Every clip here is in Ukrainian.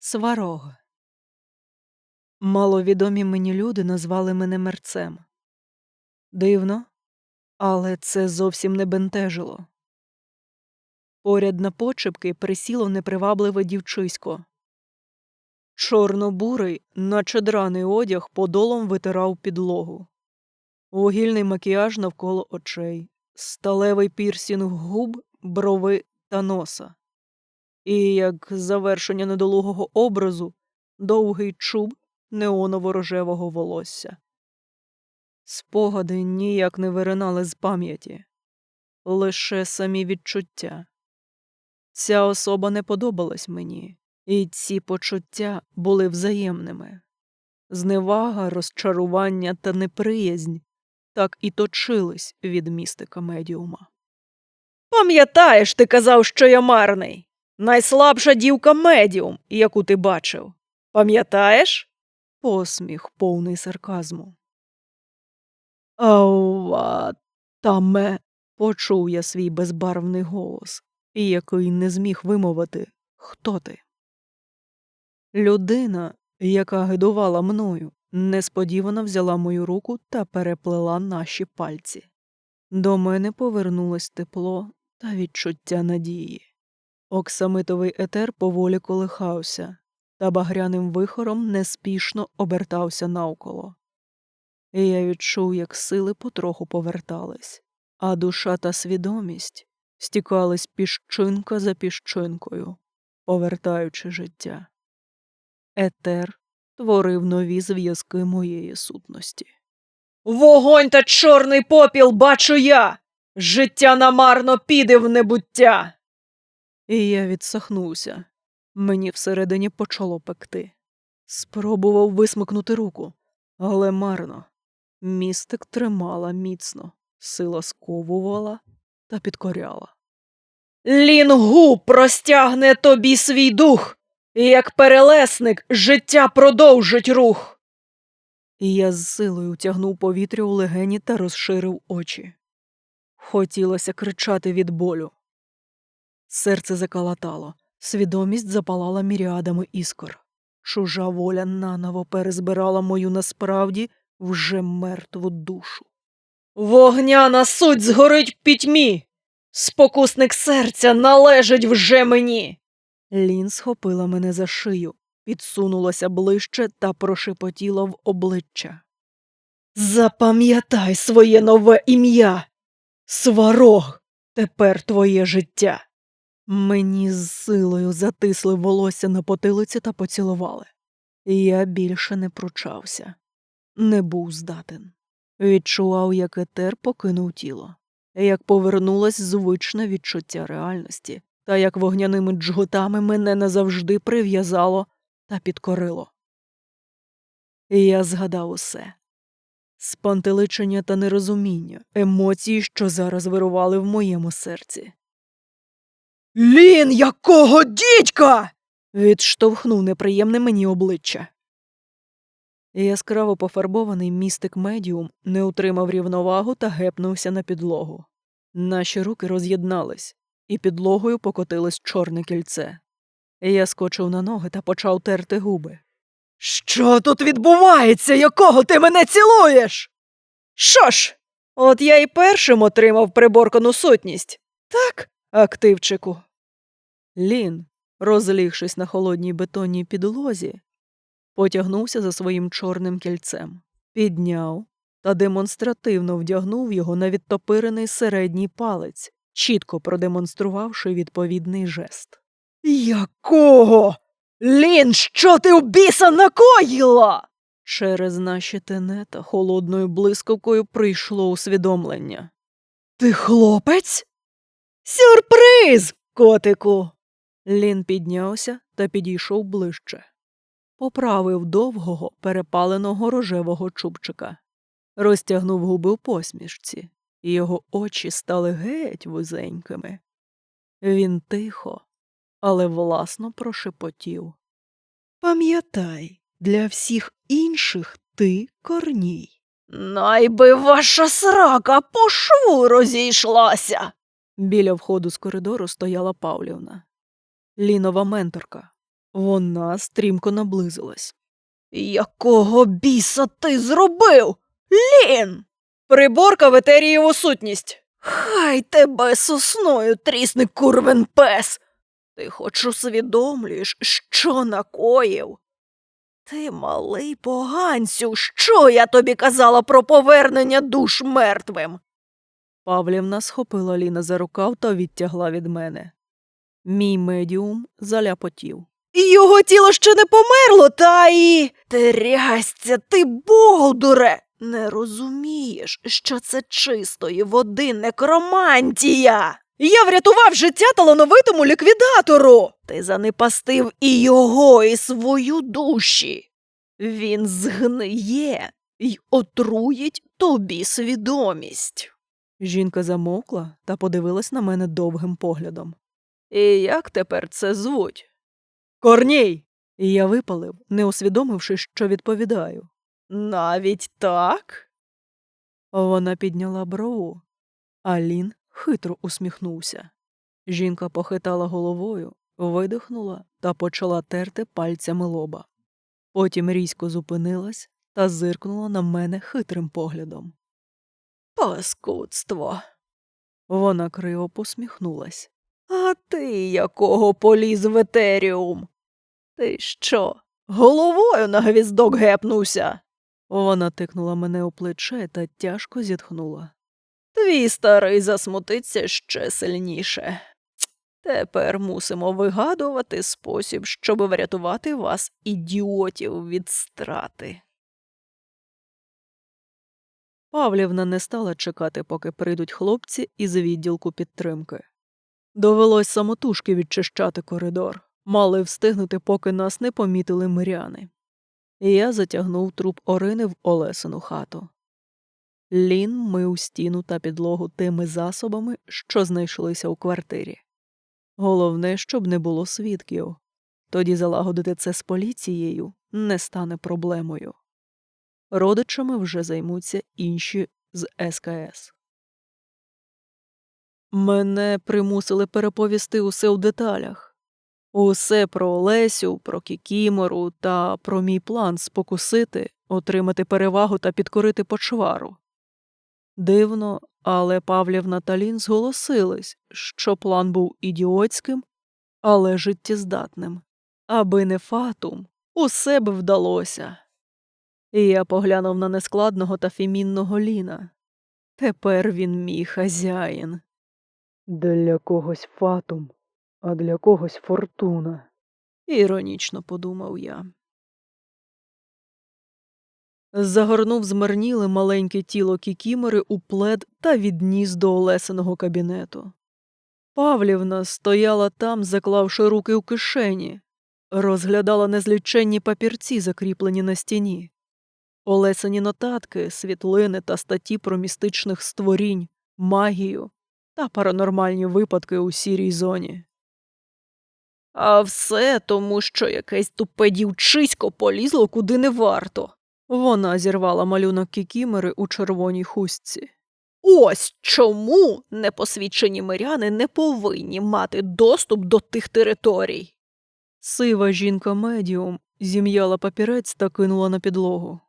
Сварог. Маловідомі мені люди назвали мене мерцем. Дивно, але це зовсім не бентежило. Поряд на почепки присіло непривабливе дівчисько. Чорно-бурий, наче драний одяг, подолом витирав підлогу. Вугільний макіяж навколо очей, сталевий пірсінг губ, брови та носа. І, як завершення недолугого образу, довгий чуб неоново-рожевого волосся. Спогади ніяк не виринали з пам'яті, лише самі відчуття. Ця особа не подобалась мені, і ці почуття були взаємними. Зневага, розчарування та неприязнь так і точились від містика медіума. Пам'ятаєш, ти казав, що я марний. Найслабша дівка медіум, яку ти бачив. Пам'ятаєш? Посміх повний сарказму. Ава, таме, почув я свій безбарвний голос, який не зміг вимовити Хто ти? Людина, яка гидувала мною, несподівано взяла мою руку та переплела наші пальці. До мене повернулось тепло та відчуття надії. Оксамитовий етер поволі колихався, та багряним вихором неспішно обертався навколо. І я відчув, як сили потроху повертались, а душа та свідомість стікались піщинка за піщинкою, повертаючи життя. Етер творив нові зв'язки моєї сутності. Вогонь та чорний попіл бачу я. Життя намарно піде в небуття. І я відсахнувся. Мені всередині почало пекти. Спробував висмикнути руку, але марно. Містик тримала міцно, сила сковувала та підкоряла. Лінгу простягне тобі свій дух, і як перелесник життя продовжить рух. І я з силою тягнув повітря у легені та розширив очі. Хотілося кричати від болю. Серце закалатало, свідомість запалала міріадами іскор. Чужа воля наново перезбирала мою насправді вже мертву душу. Вогняна суть згорить в пітьмі. Спокусник серця належить вже мені. Лін схопила мене за шию, підсунулася ближче та прошепотіла в обличчя. Запам'ятай своє нове ім'я. Сварог, тепер твоє життя. Мені з силою затисли волосся на потилиці та поцілували. Я більше не пручався, не був здатен. Відчував, як етер покинув тіло, як повернулось звичне відчуття реальності, та як вогняними джгутами мене назавжди прив'язало та підкорило. Я згадав усе спантеличення та нерозуміння, емоції, що зараз вирували в моєму серці. Лін, якого дідька. відштовхнув неприємне мені обличчя. Яскраво пофарбований містик медіум не утримав рівновагу та гепнувся на підлогу. Наші руки роз'єднались, і підлогою покотилось чорне кільце. Я скочив на ноги та почав терти губи. Що тут відбувається, якого ти мене цілуєш? Що ж, от я й першим отримав приборкану сутність. Так, активчику. Лін, розлігшись на холодній бетонній підлозі, потягнувся за своїм чорним кільцем, підняв та демонстративно вдягнув його на відтопирений середній палець, чітко продемонструвавши відповідний жест. Якого? Лін, що ти в біса накоїла? Через наші тенета холодною блискавкою прийшло усвідомлення. Ти хлопець? Сюрприз, котику. Лін піднявся та підійшов ближче. Поправив довгого, перепаленого рожевого чубчика, розтягнув губи в посмішці, і його очі стали геть вузенькими. Він тихо, але власно прошепотів. Пам'ятай, для всіх інших ти корній. Найби ваша срака по шву розійшлася. Біля входу з коридору стояла Павлівна. Лінова менторка, Вона стрімко наблизилась. Якого біса ти зробив? Лін! Приборка в етерієву сутність. Хай тебе сосною трісне курвен пес. Ти хоч усвідомлюєш, що накоїв? Ти малий поганцю, що я тобі казала про повернення душ мертвим? Павлівна схопила Ліна за рукав та відтягла від мене. Мій медіум заляпотів. Його тіло ще не померло, та і. Трясця, ти болдуре! Не розумієш, що це чистої води некромантія. Я врятував життя талановитому ліквідатору. Ти занепастив і його, і свою душі. Він згниє й отруїть тобі свідомість. Жінка замовкла та подивилась на мене довгим поглядом. І як тепер це звуть? Корній. Я випалив, не усвідомивши, що відповідаю. Навіть так? Вона підняла брову, а Лін хитро усміхнувся. Жінка похитала головою, видихнула та почала терти пальцями лоба. Потім різко зупинилась та зиркнула на мене хитрим поглядом. Паскудство. Вона криво посміхнулась. А ти якого поліз в етеріум? Ти що, головою на гвіздок гепнувся? Вона тикнула мене у плече та тяжко зітхнула. Твій старий засмутиться ще сильніше. Тепер мусимо вигадувати спосіб, щоб врятувати вас, ідіотів, від страти. Павлівна не стала чекати, поки прийдуть хлопці із відділку підтримки. Довелось самотужки відчищати коридор, мали встигнути, поки нас не помітили миряни. І я затягнув труп Орини в Олесину хату. Лін мив стіну та підлогу тими засобами, що знайшлися у квартирі. Головне, щоб не було свідків. Тоді залагодити це з поліцією не стане проблемою. Родичами вже займуться інші з СКС. Мене примусили переповісти усе у деталях. Усе про Олесю, про Кікімору та про мій план спокусити, отримати перевагу та підкорити почвару. Дивно, але Павлівна та Лін зголосились, що план був ідіотським, але життєздатним. Аби не фатум, усе б вдалося. І я поглянув на нескладного та фемінного Ліна. Тепер він мій хазяїн. Для когось фатум, а для когось фортуна. Іронічно подумав я. Загорнув змарніле маленьке тіло кікімори у плед та відніс до Олесиного кабінету. Павлівна стояла там, заклавши руки у кишені, розглядала незліченні папірці, закріплені на стіні, Олесині нотатки, світлини та статті про містичних створінь, магію та паранормальні випадки у сірій зоні. А все тому, що якесь тупе дівчисько полізло куди не варто. Вона зірвала малюнок кікімери у червоній хустці. Ось чому непосвідчені миряни не повинні мати доступ до тих територій. Сива жінка медіум зім'яла папірець та кинула на підлогу.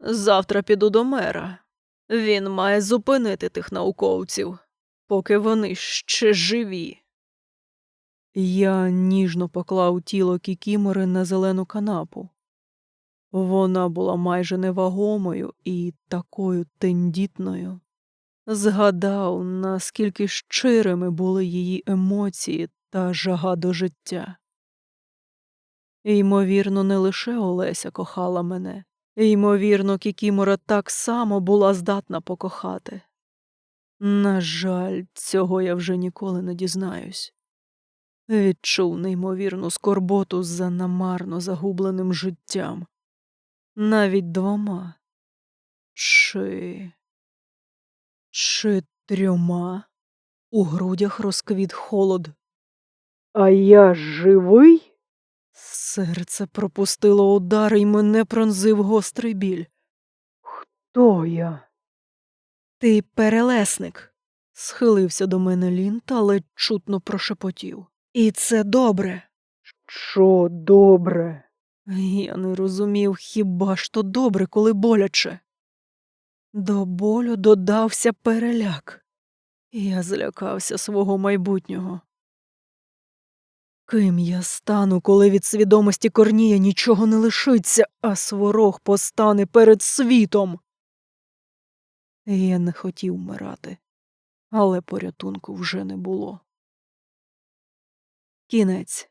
Завтра піду до мера. Він має зупинити тих науковців, поки вони ще живі. Я ніжно поклав тіло кікімори на зелену канапу. Вона була майже невагомою і такою тендітною. Згадав, наскільки щирими були її емоції та жага до життя. Ймовірно, не лише Олеся кохала мене, ймовірно, Кікімора так само була здатна покохати. На жаль, цього я вже ніколи не дізнаюсь. Відчув неймовірну скорботу за намарно загубленим життям, навіть двома. Чи. Чи трьома у грудях розквіт холод. А я живий? Серце пропустило удар і мене пронзив гострий біль. Хто я? Ти перелесник, схилився до мене Лін та ледь чутно прошепотів. І це добре. Що добре? Я не розумів, хіба ж то добре, коли боляче. До болю додався переляк. Я злякався свого майбутнього. Ким я стану, коли від свідомості Корнія нічого не лишиться, а сворог постане перед світом? Я не хотів вмирати, але порятунку вже не було. Кінець.